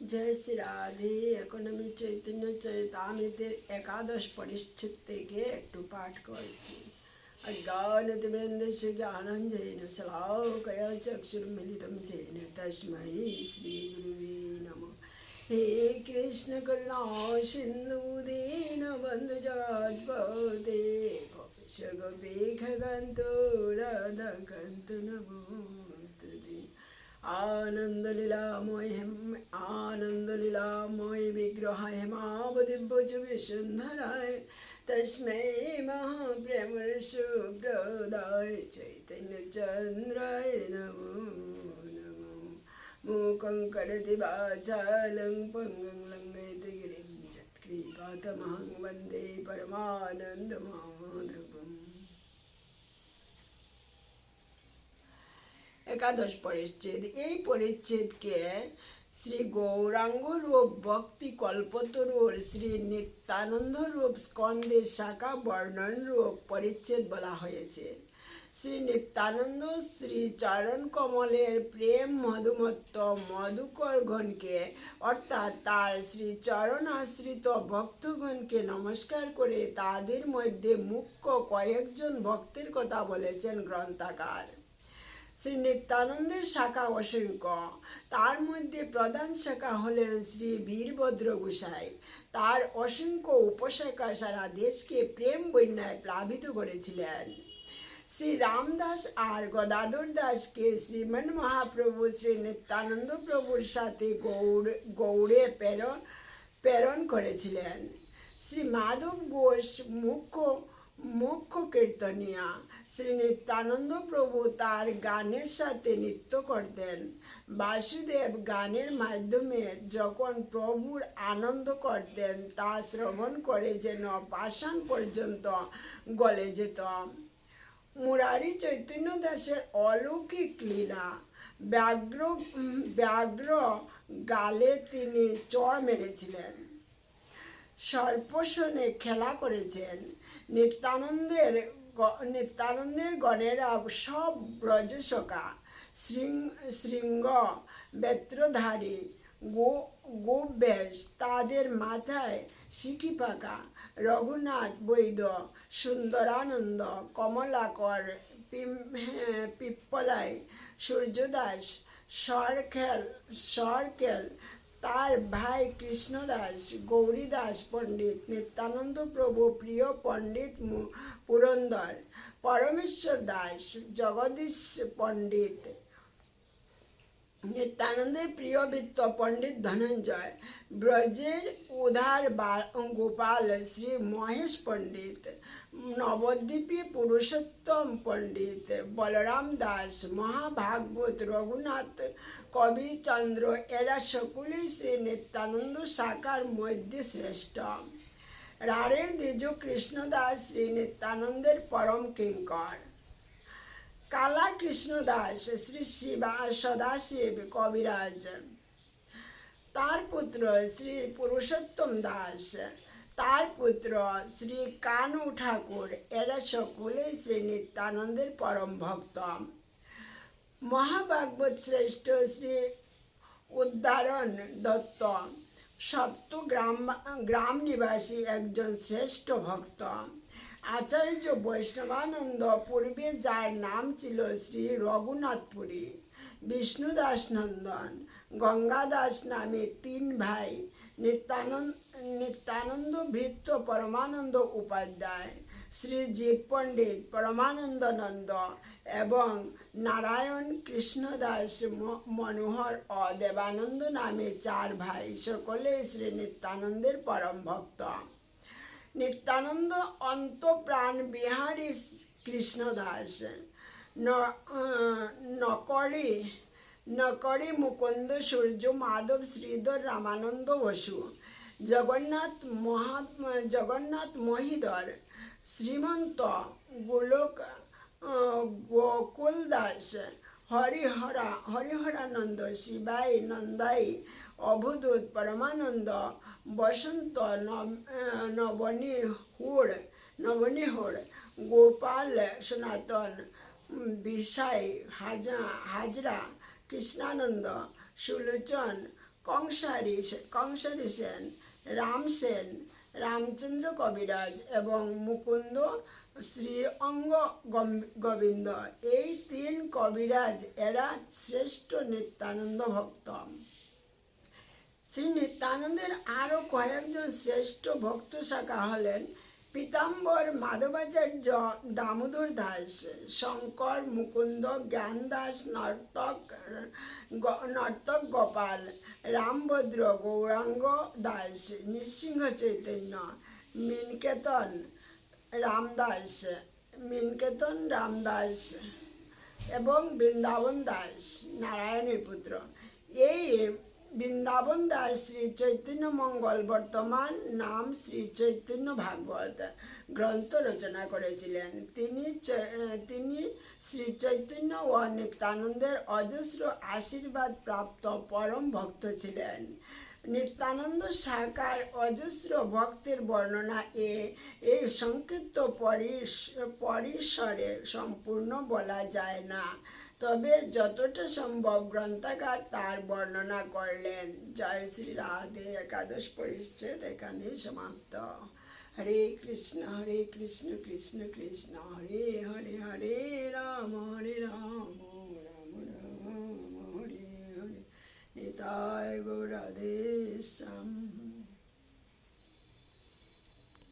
জয় শ্রী রাধে এখন আমি চৈতন্য চৈতামৃতের একাদশ পরিচ্ছেদ থেকে একটু পাঠ করছি অজ্ঞানতিবৃন্দ সুজ্ঞানম জৈন শ্লাকয় চক্ষুর্মিলিতম জৈন তস্মৈ শ্রী গুরুবে নম হে কৃষ্ণ করুণা সিন্ধু দীন বন্ধু জগদ্ভূতে গোপেশ গোপী খগন্ত রাধা নমস্তুতি आनन्दलीलामोहिम् आनन्दलीलामोहि विग्रहाय मावदिभुजविसुन्धराय तस्मै महाप्रेमसुप्रदाय चैतन्यचन्द्राय नमो नमो। मूकं नम वाचालं पङ्गं लङ्घयति गिरिं चत्कृपातमहं वंदे परमानन्दमाधवम्। একাদশ পরিচ্ছেদ এই পরিচ্ছেদকে শ্রী গৌরাঙ্গ রূপ, ভক্তি কল্পতরুর শ্রী নিত্যানন্দ রূপ স্কন্দের শাখা বর্ণন রূপ পরিচ্ছেদ বলা হয়েছে। শ্রী নিত্যানন্দ শ্রী চরণ কমলের প্রেম মধুমত্ত মধুকর মধুকরগণকে অর্থাৎ তার শ্রী চরণ আশ্রিত ভক্তগণকে নমস্কার করে তাদের মধ্যে মুখ্য কয়েকজন ভক্তের কথা বলেছেন গ্রন্থাকার। শ্রী নিত্যানন্দের শাখা অসংখ্য তার মধ্যে প্রধান শাখা হলেন শ্রী বীরভদ্র গোসাই তার অসংখ্য উপশাখা সারা দেশকে প্রেম বন্যায় প্লাবিত করেছিলেন। শ্রী রামদাস আর গদাধর দাসকে শ্রীমন মহাপ্রভু শ্রী নিত্যানন্দ প্রভুর সাথে গৌড়, গৌড়ে প্রেরণ প্রেরণ করেছিলেন। শ্রী মাধব ঘোষ মুখ্য মুখ্য কীর্তনিয়া শ্রী নিত্যানন্দ প্রভু তার গানের সাথে নৃত্য করতেন। বাসুদেব গানের মাধ্যমে যখন প্রভুর আনন্দ করতেন, তা শ্রবণ করে যেন পাষাণ পর্যন্ত গলে যেত। মুরারি চৈতন্য দাসের অলৌকিক লীলা, ব্যাঘ্র ব্যাঘ্র গালে তিনি চড় মেরেছিলেন। সর্পসনে খেলা করেছেন। নিত্যানন্দের নিত্যানন্দের গণেরা সব ব্রজসকা শৃঙ্গ শৃঙ্গ বেত্রধারী গো গোবেশ তাদের মাথায় সিকি পাকা রঘুনাথ বৈদ্য সুন্দরানন্দ কমলাকর হ্যাঁ, পিপ্পলাই সূর্যদাস সরখেল সরকেল তার ভাই কৃষ্ণদাস গৌরীদাস পণ্ডিত নিত্যানন্দ প্রভু প্রিয় পণ্ডিত পুরন্দর পরমেশ্বর দাস জগদীশ পণ্ডিত নিত্যানন্দের প্রিয় বৃত্ত পণ্ডিত ধনঞ্জয়, ব্রজের উদার গোপাল শ্রী মহেশ পণ্ডিত, নবদ্বীপী পুরুষোত্তম পণ্ডিত, বলরাম দাস, মহাভাগবত রঘুনাথ কবিচন্দ্র এরা সকলেই শ্রী নিত্যানন্দ শাখার মধ্যে শ্রেষ্ঠ। রাড়ের দ্বিজ কৃষ্ণদাস শ্রী নিত্যানন্দের পরম কিঙ্কর। কালা কৃষ্ণ দাস, শ্রী শিবা সদাশিব কবিরাজ। তার পুত্র শ্রী পুরুষোত্তম দাস, তার পুত্র শ্রী কানু ঠাকুর, এরা সকলেই শ্রী নিত্যানন্দের পরম ভক্ত। মহাভাগবত শ্রেষ্ঠ শ্রী উদ্ধারণ দত্ত সপ্ত গ্রাম গ্রাম নিবাসী একজন শ্রেষ্ঠ ভক্ত। আচার্য বৈষ্ণবানন্দ পূর্বে যার নাম ছিল শ্রী রঘুনাথপুরী বিষ্ণুদাস নন্দন গঙ্গাদাস নামে তিন ভাই, নিত্যানন্দ নিত্যানন্দ ভৃত্য পরমানন্দ উপাধ্যায়, শ্রী জীব পণ্ডিত পরমানন্দ নন্দ এবং নারায়ণ কৃষ্ণদাস মনোহর ও দেবানন্দ নামে চার ভাই সকলে শ্রী নিত্যানন্দের পরম ভক্ত। নিত্যানন্দ অন্তপ্রাণ বিহারী কৃষ্ণদাস নকরি নকরি মুকুন্দ সূর্য মাধব শ্রীধর রামানন্দ বসু, জগন্নাথ মহা জগন্নাথ মহিধর, শ্রীমন্ত গোলক গোকুল দাস হরিহরা হরিহরানন্দ শিবাই নন্দাই অভদূত পরমানন্দ, বসন্ত নবনী হুড় নবনী হুড় গোপাল সনাতন বিশাই হাজা, হাজরা, কৃষ্ণানন্দ, সুলোচন, কংসারি কংসারি সেন, রাম সেন রামচন্দ্র কবিরাজ এবং মুকুন্দ শ্রী অঙ্গ গোবিন্দ। এই তিন কবিরাজ এরা শ্রেষ্ঠ নিত্যানন্দ ভক্ত। শ্রী নিত্যানন্দের আরও কয়েকজন শ্রেষ্ঠ ভক্ত শাখা হলেন পীতাম্বর, মাধবাচার্য, দামোদর দাস, শঙ্কর, মুকুন্দ, জ্ঞান দাস, নর্তক নর্তক গোপাল, রামভদ্র, গৌরাঙ্গ দাস, নৃসিংহ চৈতন্য, মিনকেতন রামদাস মিনকেতন রামদাস এবং বৃন্দাবন দাস, নারায়ণের পুত্র। এই বৃন্দাবন দাস শ্রী চৈতন্য মঙ্গল বর্তমান নাম শ্রী চৈতন্য ভাগবত গ্রন্থ রচনা করেছিলেন। তিনি তিনি শ্রী চৈতন্য ও নিত্যানন্দের অজস্র আশীর্বাদ প্রাপ্ত পরম ভক্ত ছিলেন। নিত্যানন্দ শাখার অজস্র ভক্তের বর্ণনা এ এই সংক্ষিপ্ত পরিস- পরিসরে সম্পূর্ণ বলা যায় না। তবে যতটা সম্ভব গ্রন্থাকার তার বর্ণনা করলেন। জয় শ্রী রাধে একাদশ পরিচ্ছেদ এখানে সমাপ্ত। হরে কৃষ্ণ হরে কৃষ্ণ কৃষ্ণ কৃষ্ণ, হরে হরে হরে রাম হরে রাম রাম রাম, হরে হরে। নিতায় গৌরাধে